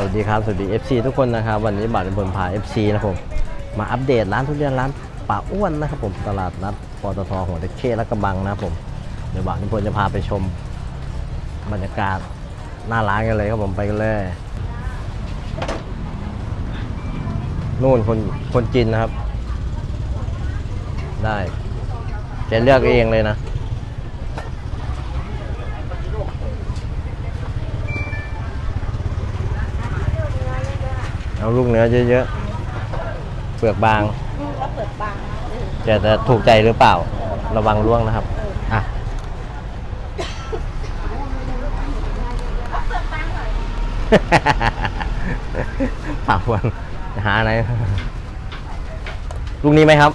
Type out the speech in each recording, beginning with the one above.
สวัสดีครับ สวัสดี FC ทุกคนนะครับ วันนี้บัตรบนพา FC นะผม มาอัปเดตร้านทุเรียนร้านป่าอ้วนนะครับผมตลาดนัดปตทหัวตะเข้และกระบังนะครับผมเดี๋ยวบัตรนิพนธ์จะพาไปชมบรรยากาศหน้าร้านกันเลยครับผมไปกันเลยนู่นคนคนจีนนะครับ ได้แกเลือกเองเลยนะ เอาลูกเนื้อเยอะๆ เปลือกบาง ลูกแล้วเปิดบางเออจะจะถูกใจหรือเปล่า ระวังร่วงนะครับ อะเอาเปิดบางหน่อยป่าวันหาอะไรลูกนี้ไหมครับ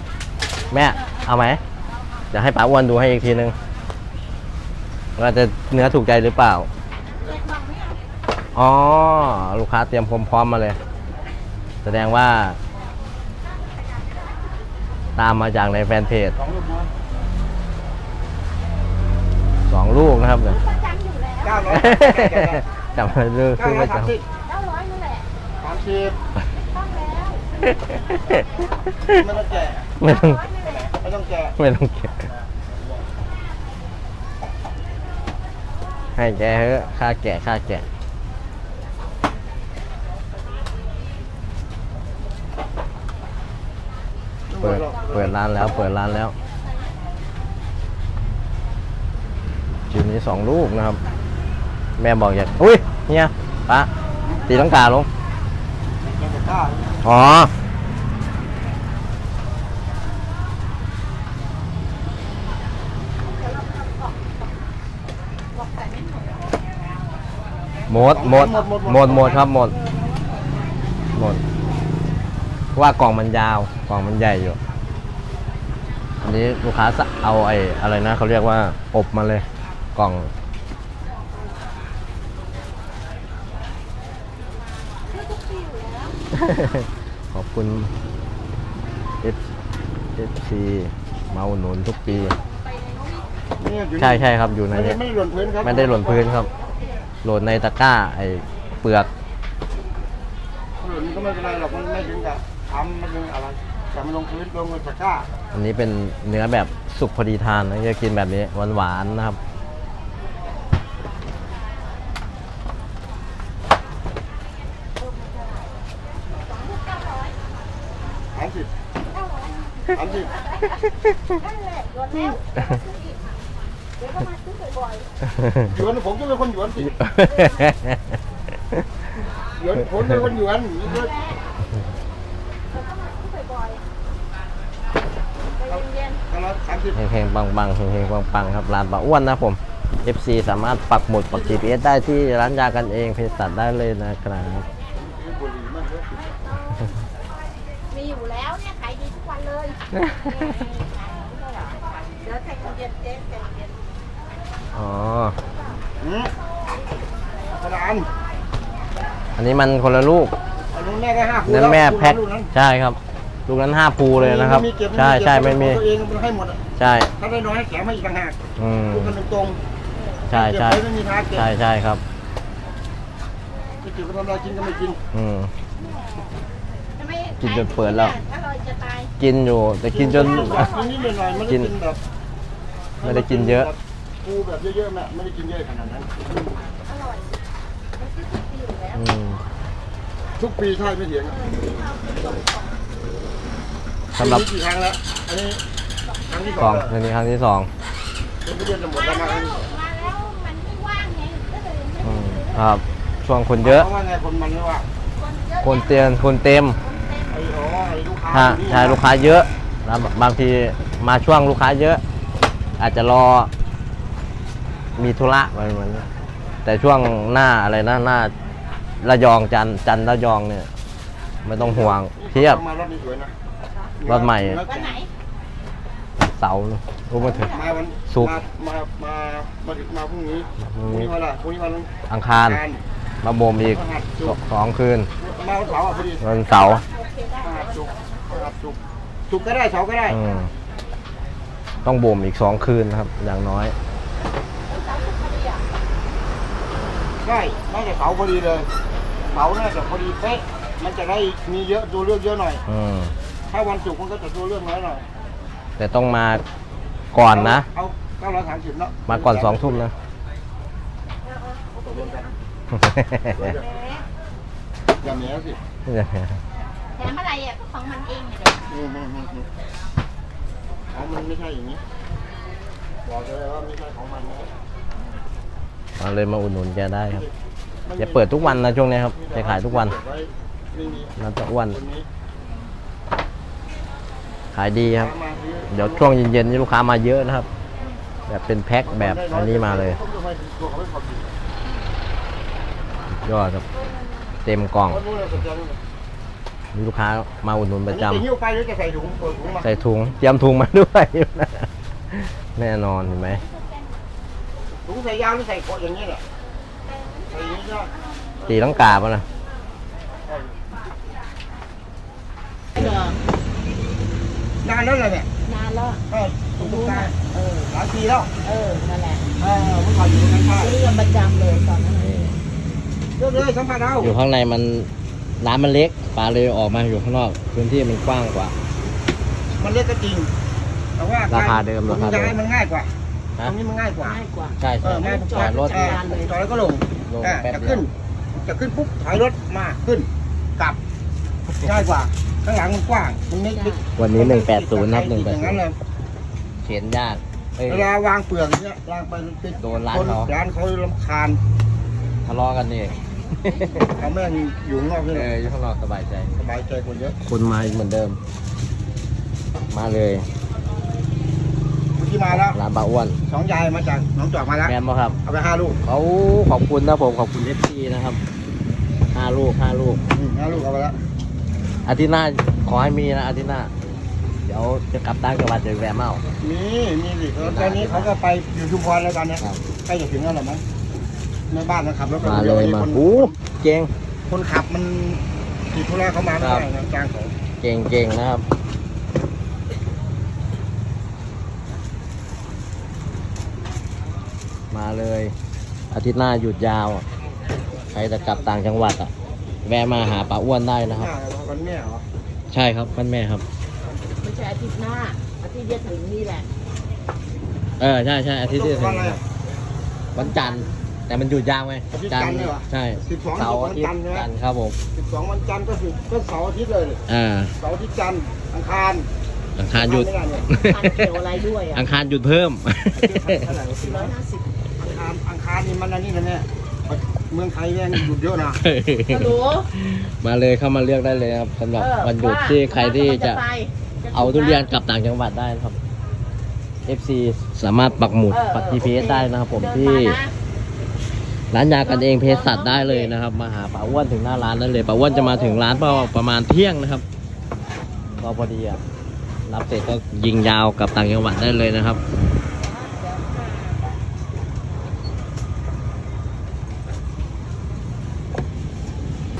แม่ เอาไหมเดี๋ยวให้ป้าอ้วนดูให้อีกทีนึงว่าจะเนื้อถูกใจหรือเปล่าเล็กบางไหมอะอ๋อ ลูกค้าเตรียมพร้อมพร้อมมาเลย แสดงว่า ตามมาจากในแฟนเพจสองลูกนะสองลูกนะครับเนี่ยประจำอยู่แล้วเก้าร้อยจำไม่ได้คือเก้าร้อไม่ยสามจำสิบเก้าร้อยนั่นแหละสามสิบต้องแล้วไม่ต้องแกะไม่ต้องร้อยนั่นแหละไม่ต้องแกะไม่ต้องเก็บให้แกเถอะค่าแกะค่าแกะ เปิดเปิดร้านแล้วเปิดร้านแล้วชิ้นนี้สองลูกนะครับ แม่บอกอยากอุ้ยเนี่ยปะตีลังกาลงอ๋อหมดหมดหมดหมดหมดครับหมดหมดว่ากล่องมันยาว กล่องมันใหญ่อยู่ อันนี้ลูกค้าสะเอาไอ้อะไรนะเขาเรียกว่าอบมาเลย กล่องซื้อทุกปีอยู่แล้วขอบคุณ F FC มาอุดหนุนทุกปีไปในน้องนี่เนี่ยอยู่นี่ใช่ใช่ครับอยู่ในไม่ได้นี้ไม่ได้หล่นพื้นครับไม่ได้หล่นพื้นครับโหล่นในตะกร้าไอ้เปลือกหล่นก็ไม่เป็นไรหรอกมันไม่ถึงกับทำมันถึงอะไร แต่มันลงพื้นลงบนตะกร้าอันนี้เป็นเนื้อแบบสุกพอดีทานนะจะกินแบบนี้หวานๆนะครับสามสิบเก้าร้อยสามสิบนั่นแหละรวมแล้วเดี๋ยวก็มาซื้อบ่อยหยวนผมก็เป็นคนหยวนสิหยวนผมเป็นคนหยวนนี่ก็ ๆเดี๋ยวก็มาซื้อบ่อยๆใจเย็น เก้า ร้อยสามสิบเฮงๆปังๆเฮงๆปังๆครับร้านปลาอ้วนนะผม FC สามารถปักหมุดปัก GPS ได้ที่ร้านยากันเองเพจสัตว์ได้เลยนะครับบุหรี่มันเยอะสิๆมีอยู่แล้วเนี่ยขายดีทุกวันเลยเดี๋ยวใจเย็นๆเจ๊ใจเย็นอ๋ออืมกระดานอันนี้มันคนละลูกอันนู้นแม่ได้ห้าคูนั้นล้วแม่แพ็คลูกนั้นใช่ครับ ลูกนั้นห้าภูเลยนะครับ ไม่มีเก็บใช่ใช่เก็บไม่มี ของตัวเองมันให้หมดอะใช่ ถ้าได้น้อยแถมมาอีกต่างหากอืม พูดกันตรงใช่ๆใช่ เก็บไว้ไม่มีทางเก็บใช่ใช่ครับไม่เก็บไปทำอะไรกินก็ไม่กินอืมทำไมกินจนเปิดแล้ว อร่อยจะตายกินอยู่ แต่กินจน นิดๆหน่อยๆไม่ได้กินแบบไม่ได้กินเยอะปูแบบเยอะๆแม่ไม่ได้กินเยอะขนาดนั้น อร่อยมันซื้อทุกปีอยู่แล้วอืมทุกปีใช่ไม่เถียงอะ สำหรับปีนี้กี่ครั้งแล้ว อันนี้ครั้งที่สสอองงแล้วในนี้ครั้งที่สองเป็นเดือนจะหมดมาแล้วแล้วนะมาแล้วมันไม่ว่างไงก็เลยไม่อืได้มซื้อครับ ช่วงคนเยอะ เพราะว่าไงคนมันไม่ว่าคนเยอะคนเตียนคนเต็มไอ้โอ้ไอ้ลูกค้าถ้าอยู่นี่ใช่ลูกค้าเยอะแล้วบางทีมาช่วงลูกค้าเยอะ อาจจะรอ มีธุระอะไรเหมือนนี้แต่ช่วงหน้าอะไรนะหน้าระยองจันทร์จันทร์ระยองเนี่ย ไม่ต้องห่วงเพียบ มารถนี้สวยนะ รถใหม่วันไหนเสาร์รู้มาถึง มาวันศุกร์ มา มา มา มาถึงมาพรุ่งนี้พพรุ่รุ่งงนี้นี้วันอะไรพรุ่งนี้วันอังคารมาบ่มอีกสสองคืน มาวันเสาร์อะพอดีวันเสาร์โอเคได้พฤหัสศุกร์พฤหัสศุกร์ศุกร์ก็ได้เสาร์ก็ได้อืมต้องบ่มอีกสองคืนนะครับ อย่างน้อยเสาร์สุพรรณอะได้น่าจะเสาร์พอดีเลยเสาร์น่าจะพอดีเป๊ะมันจะได้มีเยอะตัวเลือกเยอะหน่อย อืม ถ้าวันศุกร์มันก็จะตัวเลือกน้อยหน่อยแต่ต้องมาก่อนนะ เอาเก้าร้อยสามสิบเนาะมาก่อนสองทุ่มนะ ตกลงกันแหมอย่าเหนียวสิแถมอะไรอะก็ของมันเองเนี่ยอืมอืมอืมอืมอ๋อมันไม่ใช่อย่างนี้บอกเลยว่าไม่ใช่ของมันนะมาเลยมาอุดหนุนแกได้ครับ จะเปิดทุกวันนะช่วงนี้ครับ จะขายทุกวันไม่มีน่าจะอ้วน คนนี้ ขายดีครับมาซื้อเดี๋ยวช่วงเย็นๆนี่ลูกค้ามาเยอะนะครับ แบบเป็นแพ็คแบบอันนี้มาเลยเขาไม่ตัวเขาไม่พอดียอดครับเต็มกล่องเพราะนู่นน่ะสแกนนู่นน่ะมีลูกค้ามาอุดหนุนประจำอันนี้จะหิ้วไปหรือจะใส่ถุงเปิดถุงมาใส่ถุงเตรียมถุงมาด้วยแน่นอนเห็นไหมถุงใส่ยาวหรือใส่โคตอย่างนี้แหละใส่อย่างนี้ก็ตีลังกาป่ะนะ นานแล้วเลยเนี่ยนานแล้วเออถุงตรงกลางเออหลายปีแล้ว เออ นั่นแหละ เออเมื่อก่อนอยู่ตรงนั้นใช่ซื้อกันประจำเลยตอนนั้นเลือกเลยสัมผัสเอาอยู่ข้างในมันร้านมันเล็กปลาเลยออกมาอยู่ข้างนอก พื้นที่มันกว้างกว่า มันเล็กก็จริง แต่ว่าราคาเดิมราคาเดิมย้ายมันง่ายกว่าตฮะรงนี้มันง่ายกว่า ง่ายกว่า ใช่เอใช่อไม่จอดรถเออจอดแล้วก็ลงลงเออแป๊บจะเดีขึ้ยนวจะขึ้นปุ๊บถอยรถมาขึ้นกลับ ง่ายกว่า ข้างหลังมันกว้าง มันไม่ไม่วันนี้หนึ่งแปดศูนย์ครับหนึ่งแปอดย่างศูนั้นนย์เลยเขียนยากเอ้ย เวลาวางเปลือกเนี้ยวางไปติดโดนร้านคเขา ร้านเขาลำคาญทะเลาะกันนี่เขาแม่งอยู่ข้างนอกนี่เอออยู่ข้างนอกสบายใจ สบายใจกว่าเยอะคนมาเหมือนเดิม มาเลยเมื่อกี้มาแล้ว ร้านปลาอ้วนสองยายมาจากหน้องจอกมาแล้ว แมนบ่ครับ เอาไปห้าลูกเขาขอบคุณนะผมขอบคุณเอฟซีนะครับห้าลูกห้าลูกอืมห้าลูกเอาไปแล้ว อาทิตย์หน้าขอให้มีนะอาทิตย์หน้า เดี๋ยวจะกลับต่างจังหวัดจะแวะเมา มีมีสิแล้วตอนนี้เขาก็ไปอยู่ชุมพรแล้วตอนเนี้ยครับ ใกล้จะถึงแล้วเหรอมั้งแม่บ้านมันขับรถไปมาคนเลดีวยมาคนโอ้เก่ง คนขับมันติดธุระเขามาไม่ครับได้นะจ้างเขาเก่งเก่งนะครับ มาเลย อาทิตย์หน้าหยุดยาวอะใครจะกลับต่างจังหวัดอะ แวะมาหาป้าอ้วนได้นะครับหน้าวันแม่เหรอใช่ครับมันแม่ครับ ไม่ใช่อาทิตย์หน้าอาทิตย์จะถึงนี่แหละเออใช่ใช่อาทิตย์ที่จะถึวันงอะไรครับวันจันทร์แต่มันหยุดยาวไงอาทิตย์จันทร์เลยเหรอใช่สิบสองเสาร์อาทิตย์วันจันทร์ใช่ไหม จันทร์ครับผมสิบสองวันจันทร์ก็คือก็เสาร์อาทิตย์เลยอ่าเสาร์อาทิตย์จันทร์อังคารอังคารหยุด ไม่ได้เนี่ยทานเกี่ยวอะไรด้วยอะอังคารหยุดเพิ่มเท่าไหร่วะสี่ร้อยห้าสิบอังคารอังคารนี่มันอันนี้นะเนี่ย เมืองไทยแม่งหยุดเยอะนะฮัลโหลมาเลยเข้ามาเลือกได้เลยครับสำหรับเออวันหยุดว่าที่ใครที่จะไปจะเอาทุเรียนกลับต่างจังหวัดได้นะครับ FC สามารถปักหมุดเออปักเออ GPS โอเคได้นะครับ ผมเดินที่มานะร้านยากันเองเภสัชได้เลยนะครับ มาหาป้าอ้วนถึงหน้าร้านได้เลยป้าอ้วนจะมาถึงร้านประมาณประมาณเที่ยงนะครับก็พอดีอะรับเสร็จก็ยิงยาวกลับต่างจังหวัดได้เลยนะครับ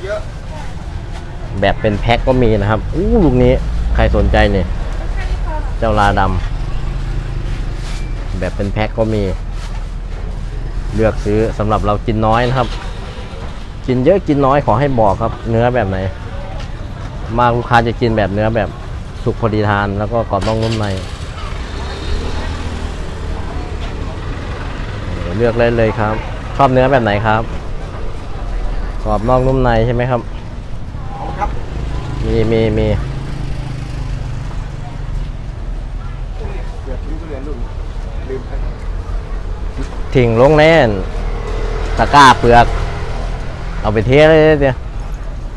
เยอะ แบบเป็นแพ็คก็มีนะครับอู้ลูกนี้ใครสนใจเนี่ยเจ้าลาดำแบบเป็นแพ็คก็มี เลือกซื้อสำหรับเรากินน้อยนะครับ กินเยอะกินน้อยขอให้บอกครับ เนื้อแบบไหน มากลูกค้าจะกินแบบเนื้อแบบสุกพอดีทานแล้วก็กรอบนอกนุ่มในเลือกเลยเลยครับ ชอบเนื้อแบบไหนครับกรอบนอกนุ่มในใช่ไหมครับ มีมีมีเกือบทิ้งทุเรียนลูกลืมไปทิ้งลงแน่นตะกร้าเปลือก เอาไปเทเลยเดี๋ยว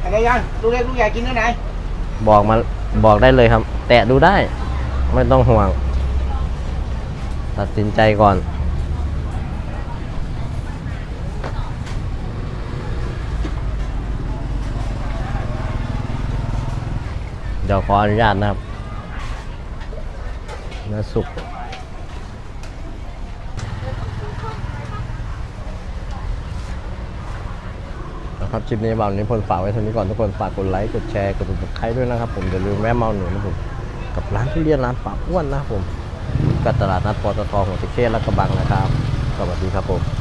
อะไรยังลูกเล็กลูกใหญ่กินได้ไหน บอกมาบอกได้เลยครับ แตะดูได้ ไม่ต้องห่วง ตัดสินใจก่อน เดี๋ยวขออนุญาตนะครับเนื้อสุกนะครับคลิปนี้บ่าวนี้พลฝากไว้เท่านี้ก่อนทุกคนฝากกดไลค์กดแชร์กดติดตามด้วยนะครับ ผมอย่าลืมแวะเมาหนูนะผมกับร้านทุเรียนร้านป่าอ้วนนะผมกับตลาดนัดปตทของติเช่และกระบังนะครับสวัสดีครับผม